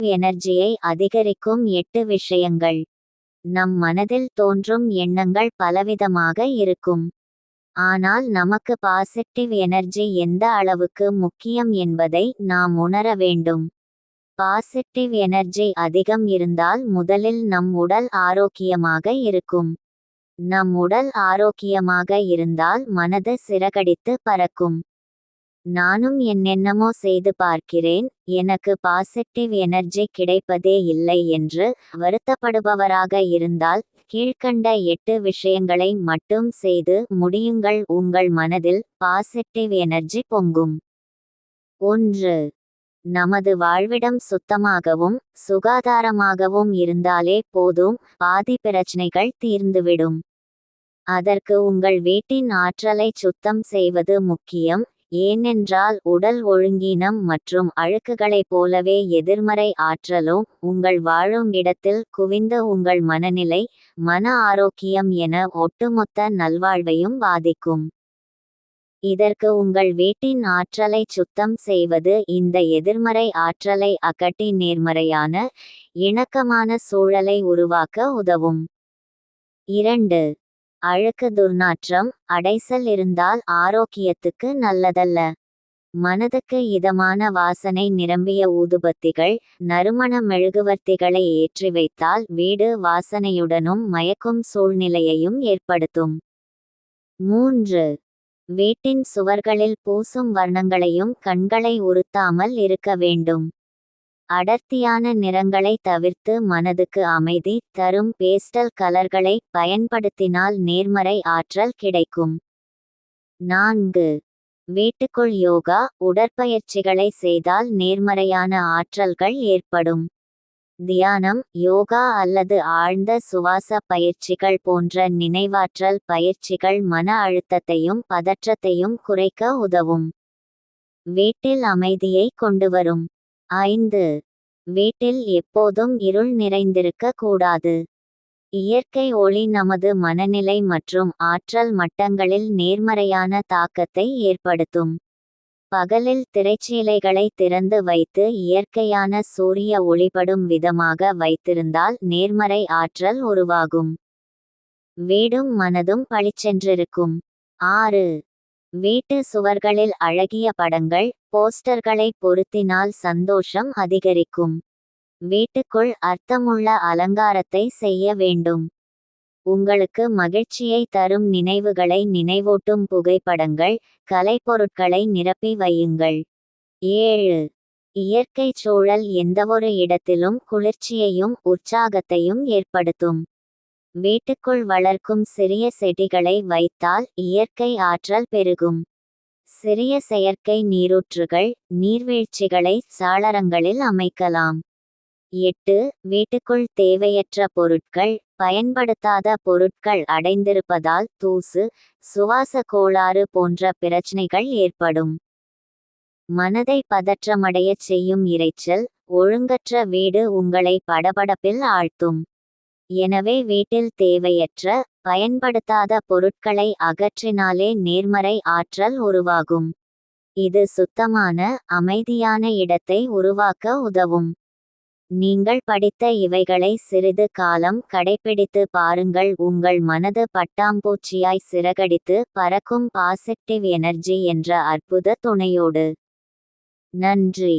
எனர்ஜியை அதிகரிக்கும் எட்டு விஷயங்கள். நம் மனதில் தோன்றும் எண்ணங்கள் பலவிதமாக இருக்கும். ஆனால் நமக்கு பாசிட்டிவ் எனர்ஜி எந்த அளவுக்கு முக்கியம் என்பதை நாம் உணர வேண்டும். பாசிட்டிவ் எனர்ஜி அதிகம் இருந்தால் முதலில் நம் உடல் ஆரோக்கியமாக இருக்கும். நம் உடல் ஆரோக்கியமாக இருந்தால் மனது சிறகடித்து பறக்கும். நானும் என்னென்னமோ செய்து பார்க்கிறேன் எனக்கு பாசிட்டிவ் எனர்ஜி கிடைப்பதே இல்லை என்று வருத்தப்படுபவராக இருந்தால் கீழ்க்கண்ட எட்டு விஷயங்களை மட்டும் செய்து முடியுங்கள் உங்கள் மனதில் பாசிட்டிவ் எனர்ஜி பொங்கும். ஒன்று நமது வாழ்விடம் சுத்தமாகவும் சுகாதாரமாகவும் இருந்தாலே போதும் பாதி பிரச்சனைகள் தீர்ந்துவிடும். அதற்கு உங்கள் வீட்டின் ஆற்றலை சுத்தம் செய்வது முக்கியம் ஏனென்றால் உடல் ஒழுங்கீனம் மற்றும் அழுக்குகளைப் போலவே எதிர்மறை ஆற்றலும் உங்கள் வாழும் இடத்தில் குவிந்த உங்கள் மனநிலை மன ஆரோக்கியம் என ஒட்டுமொத்த நல்வாழ்வையும் பாதிக்கும். இதற்கு உங்கள் வீட்டின் ஆற்றலை சுத்தம் செய்வது இந்த எதிர்மறை ஆற்றலை அகட்டி நேர்மறையான இணக்கமான சூழலை உருவாக்க உதவும். இரண்டு அழுக்கு துர்நாற்றம் அடைசல் இருந்தால் ஆரோக்கியத்துக்கு நல்லதல்ல. மனதுக்கு இதமான வாசனை நிரம்பிய ஊதுபத்திகள் நறுமண மெழுகுவர்த்திகளை ஏற்றி வைத்தால் வீடு வாசனையுடனும் மயக்கும் சூழ்நிலையையும் ஏற்படுத்தும். மூன்று. வீட்டின் சுவர்களில் பூசும் வர்ணங்களையும் கண்களை உறுத்தாமல் இருக்க வேண்டும். அடர்த்தியான நிறங்களை தவிர்த்து மனதுக்கு அமைதி தரும் பேஸ்டல் கலர்களை பயன்படுத்தினால் நேர்மறை ஆற்றல் கிடைக்கும். நான்கு. வீட்டுக்குள் யோகா உடற்பயிற்சிகளை செய்தால் நேர்மறையான ஆற்றல்கள் ஏற்படும். தியானம் யோகா அல்லது ஆழ்ந்த சுவாச பயிற்சிகள் போன்ற நினைவாற்றல் பயிற்சிகள் மன அழுத்தத்தையும் பதற்றத்தையும் குறைக்க உதவும். வீட்டில் அமைதியை கொண்டுவரும் ஐந்து. வீட்டில் எப்போதும் இருள் நிறைந்திருக்க கூடாது. இயற்கை ஒளி நமது மனநிலை மற்றும் ஆற்றல் மட்டங்களில் நேர்மறையான தாக்கத்தை ஏற்படுத்தும். பகலில் திரைச்சீலைகளை திறந்து வைத்து இயற்கையான சூரிய ஒளிபடும் விதமாக வைத்திருந்தால் நேர்மறை ஆற்றல் உருவாகும். வீடும் மனதும் பளிச்சென்றிருக்கும். ஆறு. வீட்டு சுவர்களில் அழகிய படங்கள் போஸ்டர்களை பொருத்தினால் சந்தோஷம் அதிகரிக்கும். வீட்டுக்குள் அர்த்தமுள்ள அலங்காரத்தை செய்ய வேண்டும். உங்களுக்கு மகிழ்ச்சியை தரும் நினைவுகளை நினைவூட்டும் புகைப்படங்கள் கலைப்பொருட்களை நிரப்பி வையுங்கள். ஏழு. இயற்கை சூழல் எந்தவொரு இடத்திலும் குளிர்ச்சியையும் உற்சாகத்தையும் ஏற்படுத்தும். வீட்டுக்குள் வளர்க்கும் சிறிய செடிகளை வைத்தால் இயற்கை ஆற்றல் பெருகும். சிறிய செயற்கை நீரூற்றுகள் நீர்வீழ்ச்சிகளை சாளரங்களில் அமைக்கலாம். எட்டு வீட்டுக்குள் தேவையற்ற பொருட்கள் பயன்படுத்தாத பொருட்கள் அடைந்திருப்பதால் தூசு சுவாச கோளாறு போன்ற பிரச்சனைகள் ஏற்படும். மனதை பதற்றமடையச் செய்யும் இரைச்சல் ஒழுங்கற்ற வீடு உங்களை படபடப்பில் ஆழ்த்தும். எனவே வீட்டில் தேவையற்ற பயன்படுத்தாத பொருட்களை அகற்றினாலே நேர்மறை ஆற்றல் உருவாகும். இது சுத்தமான அமைதியான இடத்தை உருவாக்க உதவும். நீங்கள் படித்த இவைகளை சிறிது காலம் கடைபிடித்து பாருங்கள். உங்கள் மனது பட்டாம்பூச்சியாய் சிறகடித்து பறக்கும் பாசிட்டிவ் எனர்ஜி என்ற அற்புத துணையோடு. நன்றி.